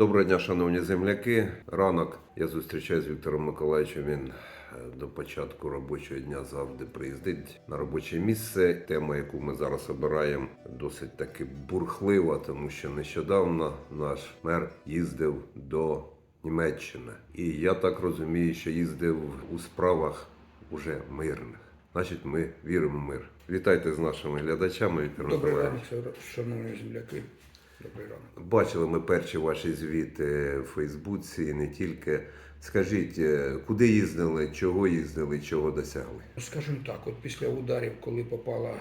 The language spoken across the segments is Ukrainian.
Доброго дня, шановні земляки. Ранок я зустрічаюся з Віктором Миколаївичем. Він е, до початку робочого дня завжди приїздить на робоче місце. Тема, яку ми зараз обираємо, досить таки бурхлива, тому що нещодавно наш мер їздив до Німеччини. І я так розумію, що їздив у справах уже мирних. Значить, ми віримо в мир. Вітайте з нашими глядачами, Віктор Добрий Миколаївич. шановні земляки. Добрий ранок. Бачили ми перші ваші звіти в Фейсбуці і не тільки. Скажіть, е, куди їздили, чого їздили, чого досягли? Скажімо так, от після ударів, коли попала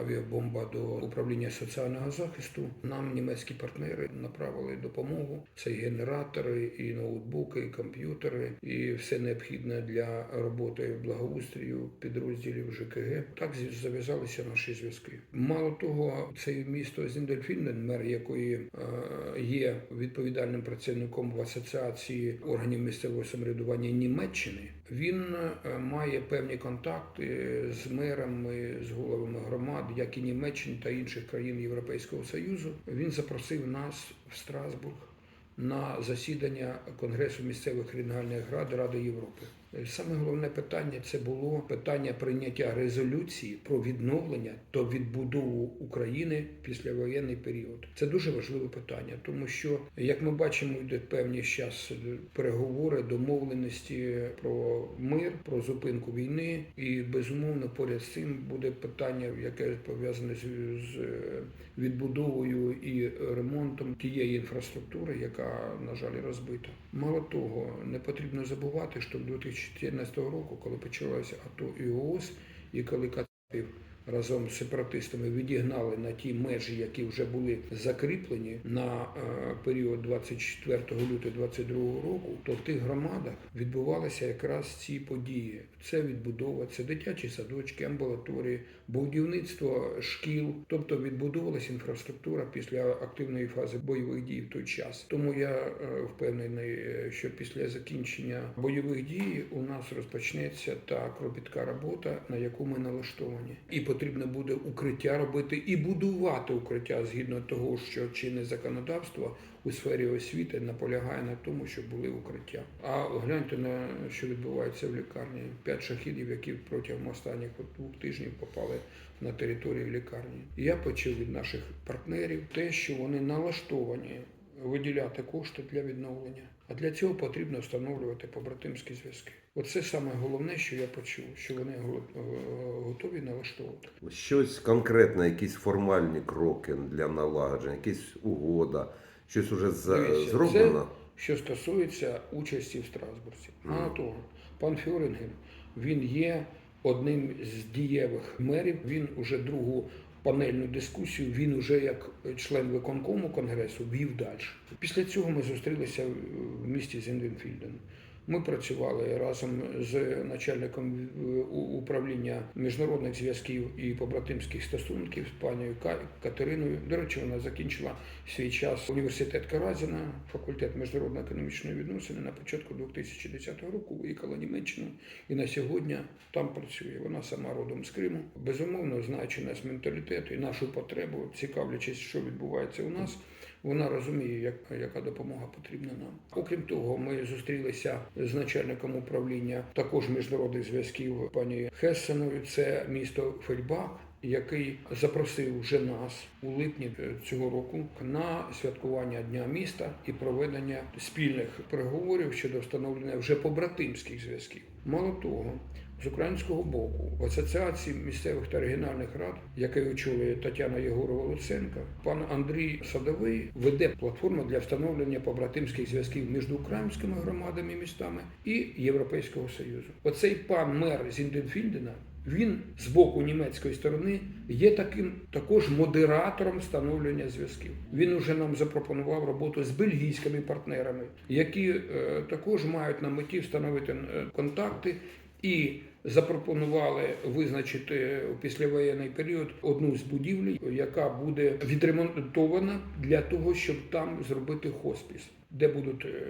авіабомба до управління соціального захисту, нам німецькі партнери направили допомогу. Це і генератори, і ноутбуки, і комп'ютери, і все необхідне для роботи благоустрію підрозділів ЖКГ. Так зав'язалися наші зв'язки. Мало того, це місто Зіндельфінден, мер якої е, є відповідальним працівником в асоціації органів місцевого самоврядування Німеччини. Він е, має певні контакти з мерами, з головами громад, як і Німеччини та інших країн Європейського Союзу. Він запросив нас в Страсбург на засідання Конгресу місцевих регіональних рад Ради Європи. Саме головне питання це було питання прийняття резолюції про відновлення та відбудову України після воєнний період. Це дуже важливе питання, тому що як ми бачимо, йде певні зараз переговори, домовленості про мир, про зупинку війни, і безумовно поряд з цим буде питання, яке пов'язане з, відбудовою і ремонтом тієї інфраструктури, яка на жаль розбита. Мало того, не потрібно забувати, що 2014 року, коли почалося АТО і ООС, і коли Катапів разом з сепаратистами відігнали на ті межі, які вже були закріплені на е, період 24 лютого 22 року, то в тих громадах відбувалися якраз ці події. Це відбудова, це дитячі садочки, амбулаторії, будівництво шкіл, тобто відбудовувалася інфраструктура після активної фази бойових дій в той час. Тому я е, впевнений, що після закінчення бойових дій у нас розпочнеться та кропітка робота, на яку ми налаштовані, і потрібно буде укриття робити і будувати укриття згідно того, що чинне законодавство у сфері освіти наполягає на тому, щоб були укриття. А гляньте на що відбувається в лікарні. П'ять шахідів, які протягом останніх двох тижнів попали на територію лікарні. Я почув від наших партнерів те, що вони налаштовані виділяти кошти для відновлення. А для цього потрібно встановлювати побратимські зв'язки. Оце саме головне, що я почув, що вони е, готові налаштовувати. Щось конкретне, якісь формальні кроки для налагодження, якась угода, щось уже Дивіться, зроблено. Це, що стосується участі в Страсбурзі. Мало того, пан Фьоринген, він є одним з дієвих мерів. Він уже другу панельну дискусію, він уже як член виконкому конгресу вів далі. Після цього ми зустрілися в місті Зінденфільден. Ми працювали разом з начальником е, управління міжнародних зв'язків і побратимських стосунків з пані Катериною. До речі, вона закінчила свій час університет Каразіна, факультет міжнародно-економічної відносини на початку 2010 року. Виїхала Німеччину і на сьогодні там працює. Вона сама родом з Криму. Безумовно, знаючи наш менталітет і нашу потребу, цікавлячись, що відбувається у нас. Вона розуміє, як, яка допомога потрібна нам. Окрім того, ми зустрілися з начальником управління також міжнародних зв'язків пані Хессеною. Це місто Фельбах. Який запросив вже нас у липні цього року на святкування дня міста і проведення спільних переговорів щодо встановлення вже побратимських зв'язків. Мало того, з українського боку в асоціації місцевих та регіональних рад, яке очолює Тетяна Єгорова Луценка, пан Андрій Садовий веде платформу для встановлення побратимських зв'язків між українськими громадами містами і Європейського Союзу. Оцей пан мер Зінденфільдена. Він з боку німецької сторони є таким також модератором встановлення зв'язків. Він уже нам запропонував роботу з бельгійськими партнерами, які е, також мають на меті встановити е, контакти і запропонували визначити у післявоєнний період одну з будівель, яка буде відремонтована для того, щоб там зробити хоспіс, де будуть е,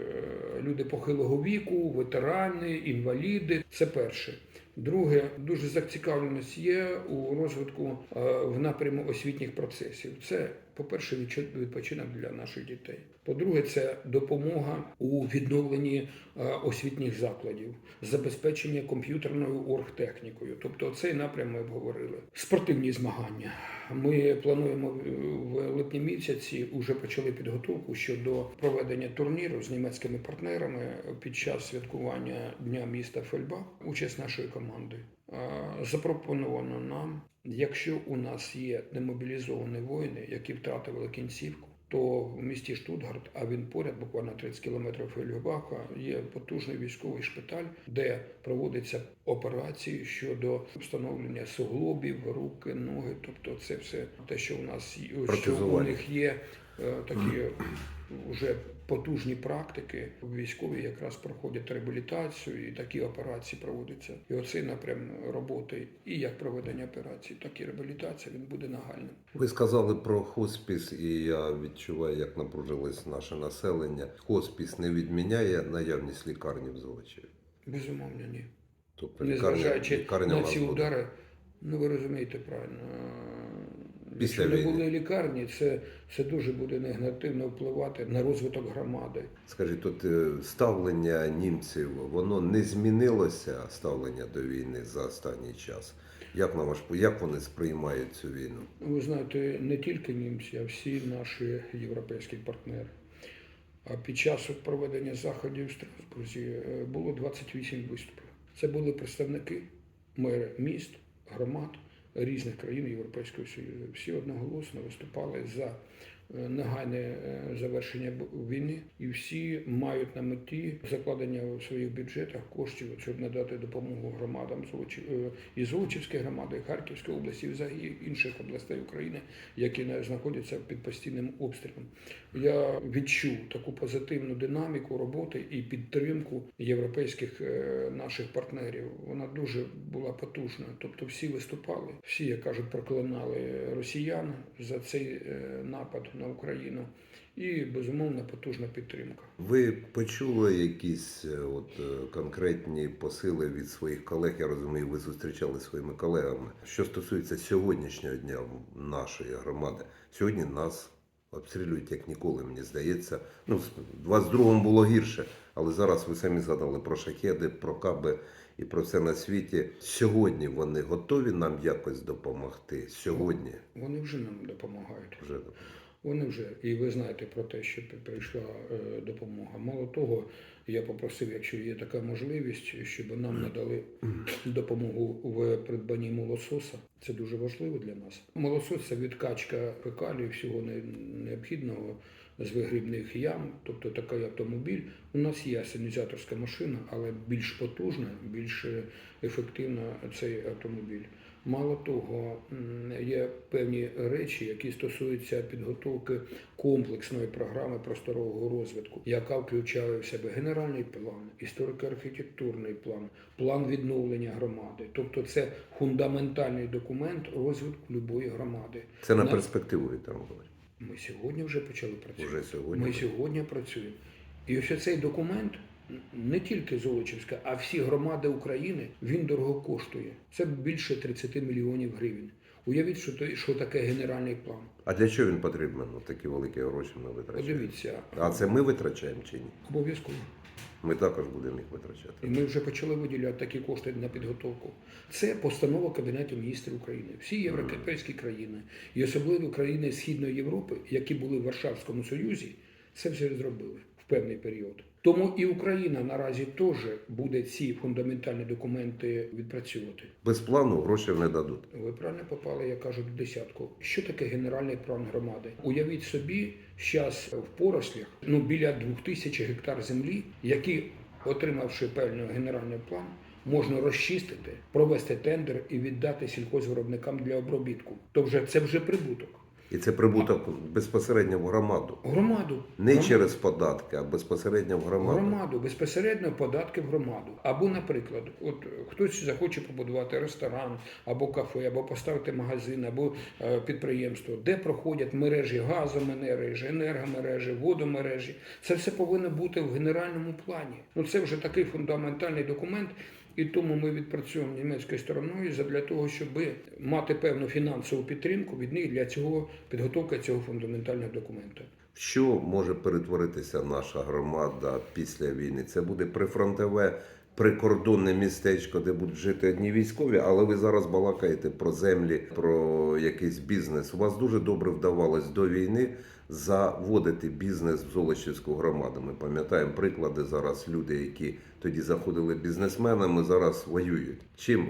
люди похилого віку, ветерани, інваліди. Це перше. Друге, дуже зацікавленість є у розвитку е, в напряму освітніх процесів. Це, по-перше, відпочинок для наших дітей. По-друге, це допомога у відновленні е, освітніх закладів, забезпечення комп'ютерною оргтехнікою. Тобто цей напрям ми обговорили. Спортивні змагання. Ми плануємо в липні місяці вже почали підготовку щодо проведення турніру з німецькими партнерами під час святкування Дня міста Фельбах. Участь нашої команди. Запропоновано нам, якщо у нас є демобілізовані воїни, які втратили кінцівку, то в місті Штутгарт, а він поряд, буквально 30 кілометрів Фельгбаха, є потужний військовий шпиталь, де проводяться операції щодо встановлення суглобів, руки, ноги. Тобто, це все те, що у нас що у них є такі вже потужні практики. Військові якраз проходять реабілітацію і такі операції проводяться. І оцей напрям роботи, і як проведення операцій, так і реабілітація він буде нагальним. Ви сказали про хоспіс, і я відчуваю, як напружилось наше населення. Хоспіс не відміняє наявність лікарні в Золочеві. Безумовно, ні. Тобто Незважаючи лікарня на ці удари, ну ви розумієте правильно. Після були лікарні, це, це дуже буде негативно впливати на розвиток громади. Скажіть, тут е, ставлення німців, воно не змінилося ставлення до війни за останній час. Як на ваш як вони сприймають цю війну? Ви знаєте, не тільки німці, а всі наші європейські партнери. А під час проведення заходів в Страсбурзі е, було 28 виступів. Це були представники мери міст, громад різних країн Європейського Союзу. Всі одноголосно виступали за негайне е, завершення війни, і всі мають на меті закладення у своїх бюджетах коштів, щоб надати допомогу громадам е, і Золочівської громади, і Харківської області, і взагалі інших областей України, які знаходяться під постійним обстрілом. Я відчув таку позитивну динаміку роботи і підтримку європейських е, наших партнерів. Вона дуже була потужна. Тобто всі виступали, всі, як кажуть, проклинали росіян за цей напад на Україну. І безумовно потужна підтримка. Ви почули якісь е, от е, конкретні посили від своїх колег? Я розумію, ви зустрічали своїми колегами. Що стосується сьогоднішнього дня нашої громади, сьогодні нас обстрілюють як ніколи, мені здається. Ну, в 22-му було гірше, але зараз ви самі згадали про шахеди, про каби і про все на світі. Сьогодні вони готові нам якось допомогти. Сьогодні Вони вже нам допомагають. вже допомогли. Вони вже і ви знаєте про те, що прийшла е, допомога. Мало того, я попросив, якщо є така можливість, щоб нам надали допомогу в придбанні молососа. Це дуже важливо для нас. Молосос це відкачка фекалій, всього необхідного з вигрібних ям, тобто такий автомобіль. У нас є асенізаторська машина, але більш потужна, більш е, ефективна цей автомобіль. Мало того, є певні речі, які стосуються підготовки комплексної програми просторового розвитку, яка включає в себе генеральний план, історико-архітектурний план, план відновлення громади. Тобто це фундаментальний документ розвитку любої громади. Це на На- перспективу, Віктор Миколаївич. Ми сьогодні вже почали працювати. Вже сьогодні. Ми сьогодні працюємо. І ось цей документ не тільки Золочівська, а всі громади України він дорого коштує. Це більше 30 мільйонів гривень. Уявіть, що, то- що таке генеральний план. А для чого він потрібен? Такі великі гроші ми витрачаємо. Подивіться, А це ми витрачаємо чи ні? обов'язково. Ми також будемо їх витрачати. І ми вже почали виділяти такі кошти на підготовку. Це постанова Кабінету міністрів України. Всі європейські країни, і особливо країни Східної Європи, які були в Варшавському Союзі, це вже зробили певний період. Тому і Україна наразі теж буде ці фундаментальні документи відпрацьовувати. Без плану грошей не дадуть. Ви правильно попали, я кажу, в десятку. Що таке генеральний план громади? Уявіть собі, зараз в порослях ну біля 2000 гектар землі, які, отримавши певний генеральний план, можна розчистити, провести тендер і віддати сільхозвиробникам для обробітку. То вже це вже прибуток. І це прибуток безпосередньо в громаду. Громаду Не Громаду. через податки, а безпосередньо в громаду. Громаду, безпосередньо податки в громаду. Або, наприклад, от хтось захоче побудувати ресторан, або кафе, або поставити магазин, або е, підприємство, де проходять мережі газомережі, енергомережі, водомережі. Це все повинно бути в генеральному плані. Ну це вже такий фундаментальний документ. І тому ми відпрацюємо німецькою стороною для того, щоб мати певну фінансову підтримку від них для цього підготовки цього фундаментального документу. В Що може перетворитися наша громада після війни? Це буде прифронтове прикордонне містечко, де будуть жити одні військові, але ви зараз балакаєте про землі, про якийсь бізнес. У вас дуже добре вдавалось до війни заводити бізнес в Золочівську громаду. Ми пам'ятаємо приклади зараз. Люди, які тоді заходили бізнесменами, зараз воюють. Чим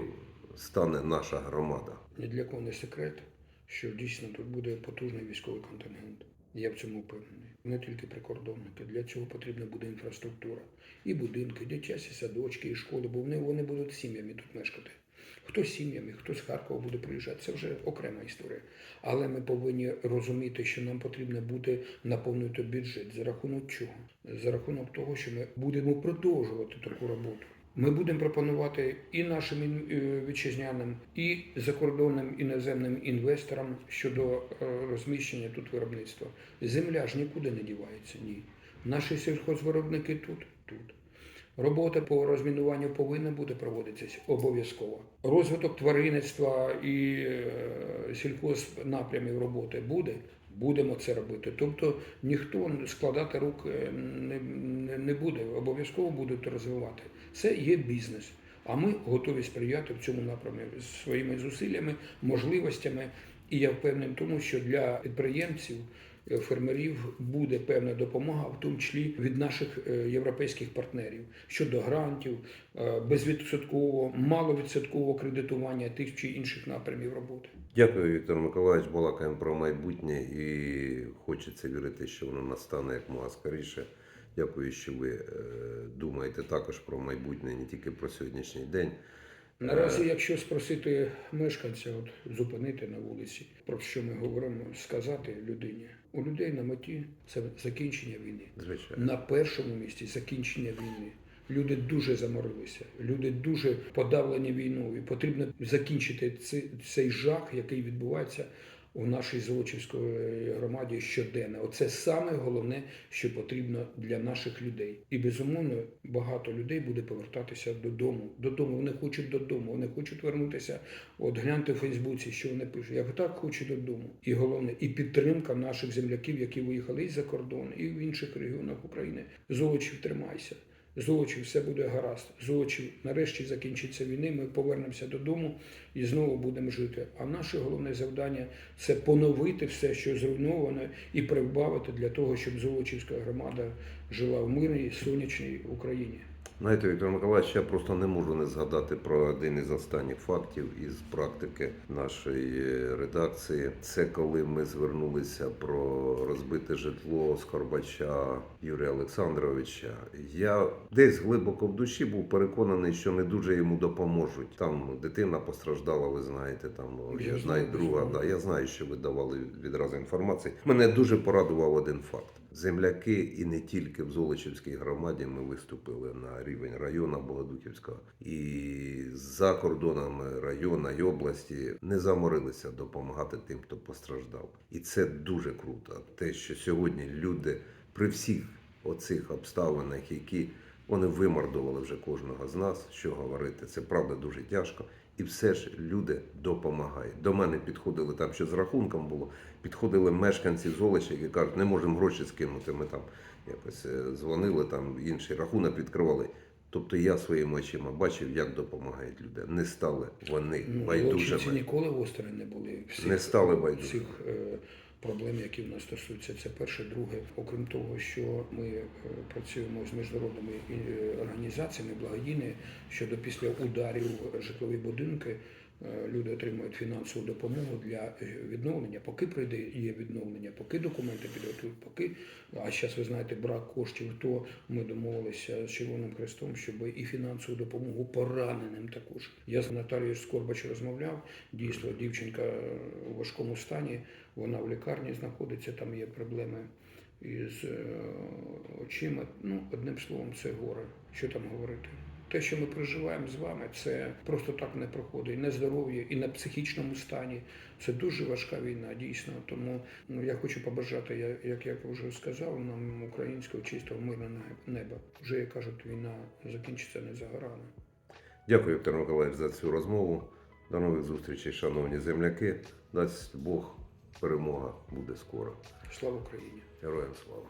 стане наша громада? Ні для кого не секрет, що дійсно тут буде потужний військовий контингент. Я в цьому впевнений. Не тільки прикордонники. Для цього потрібна буде інфраструктура. І будинки, дитячі садочки, і школи, бо вони, вони будуть сім'ями тут мешкати. Хто з сім'ями, хто з Харкова буде приїжджати, це вже окрема історія. Але ми повинні розуміти, що нам потрібно буде наповнити бюджет. За рахунок чого? За рахунок того, що ми будемо продовжувати таку роботу. Ми будемо пропонувати і нашим е, вітчизняним, і закордонним іноземним інвесторам щодо е, розміщення тут виробництва. Земля ж нікуди не дівається. Ні. Наші сільхозвиробники тут, тут. Робота по розмінуванню повинна буде проводитися обов'язково. Розвиток тваринництва і е, сільхознапрямів роботи буде. Будемо це робити. Тобто ніхто складати рук е, не, не, буде, обов'язково будуть розвивати. Це є бізнес. А ми готові сприяти в цьому напрямі своїми зусиллями, можливостями. І я впевнений в тому, що для підприємців, фермерів буде певна допомога, в тому числі від наших е, європейських партнерів щодо грантів, е, безвідсоткового, маловідсоткового кредитування тих чи інших напрямів роботи. Дякую, Віктор Миколаївич. Балакаємо про майбутнє і хочеться вірити, що воно настане як мога скоріше. Дякую, що ви е, думаєте також про майбутнє, не тільки про сьогоднішній день. Наразі, якщо спросити мешканця, от зупинити на вулиці, про що ми говоримо, сказати людині, у людей на меті це закінчення війни. Звичайно. На першому місці закінчення війни. Люди дуже заморилися, люди дуже подавлені війною. Потрібно закінчити цей, цей жах, який відбувається у нашій Золочівській громаді щоденно. Оце саме головне, що потрібно для наших людей. І безумовно багато людей буде повертатися додому. Додому вони хочуть додому, вони хочуть вернутися. От гляньте в Фейсбуці, що вони пишуть. Я так хочу додому. І головне, і підтримка наших земляків, які виїхали і за кордон, і в інших регіонах України. Золочів, тримайся. Золочів, все буде гаразд. Золочів, нарешті закінчиться війни, ми повернемося додому і знову будемо жити. А наше головне завдання це поновити все, що зруйновано, і прибавити для того, щоб Золочівська громада жила в мирній, сонячній Україні. Знаєте, Віктор Миколаївич, я просто не можу не згадати про один із останніх фактів із практики нашої редакції. Це коли ми звернулися про розбите житло Скорбача Юрія Олександровича. Я десь глибоко в душі був переконаний, що не дуже йому допоможуть. Там дитина постраждала, ви знаєте, там ну, Я одна знаю, друга. Да, я знаю, що ви давали відразу інформації. Мене дуже порадував один факт. Земляки і не тільки в Золочівській громаді ми виступили на рівень району Богодухівського і за кордонами району і області не заморилися допомагати тим, хто постраждав. І це дуже круто. Те, що сьогодні люди при всіх оцих обставинах, які вони вимордували вже кожного з нас, що говорити, це правда дуже тяжко. І все ж люди допомагають. До мене підходили там, що з рахунком було, підходили мешканці Золоча, які кажуть, не можемо гроші скинути. Ми там якось е, дзвонили, там інший рахунок відкривали. Тобто я своїми очима бачив, як допомагають люди. Не стали вони Ну, байдужими. Золочівці ніколи осторонь не були всіх, Не стали байдужими. всіх е, проблем, які в нас стосуються. Це перше, друге. Окрім того, що ми е, працюємо з міжнародними е, організаціями благодійними щодо після ударів житлові будинки. е, Люди отримують фінансову допомогу для відновлення, поки прийде є відновлення, поки документи підготують, поки а зараз ви знаєте брак коштів, то ми домовилися з Червоним Хрестом, щоб і фінансову допомогу пораненим також. Я з Наталією Скорбач розмовляв. Дійсно, дівчинка у важкому стані, вона в лікарні знаходиться, там є проблеми із е, очима. Ну, одним словом, це горе. Що там говорити? Те, що ми проживаємо з вами, це просто так не проходить. І на здоров'я, і на психічному стані. Це дуже важка війна, дійсно. Тому ну, я хочу побажати, як я вже сказав, нам українського чистого мирного неба. Вже як кажуть, війна закінчиться не за горами. Дякую, Віктор Миколаївич, за цю розмову. До нових зустрічей, шановні земляки. Дасть Бог, перемога буде скоро. Слава Україні! Героям слава!